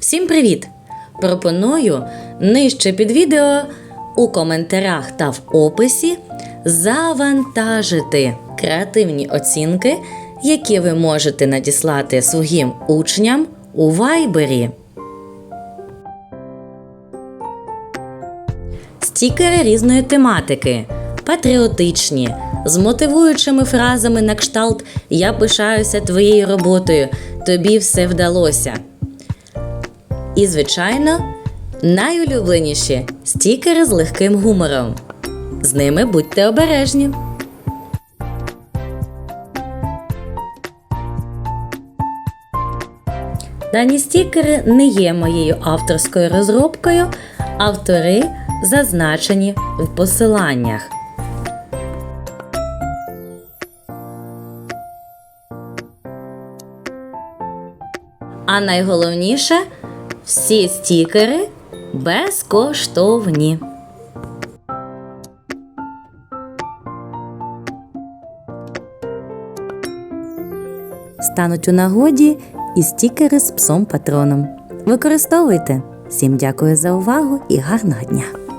Всім привіт! Пропоную нижче під відео у коментарях та в описі завантажити креативні оцінки, які ви можете надіслати своїм учням у вайбері. Стікери різної тематики, патріотичні, з мотивуючими фразами на кшталт Я пишаюся твоєю роботою, тобі все вдалося. І, звичайно, найулюбленіші стікери з легким гумором. З ними будьте обережні. Дані стікери не є моєю авторською розробкою, автори зазначені в посиланнях. А найголовніше всі стікери безкоштовні. Стануть у нагоді і стікери з псом патроном. Використовуйте! Всім дякую за увагу і гарного дня!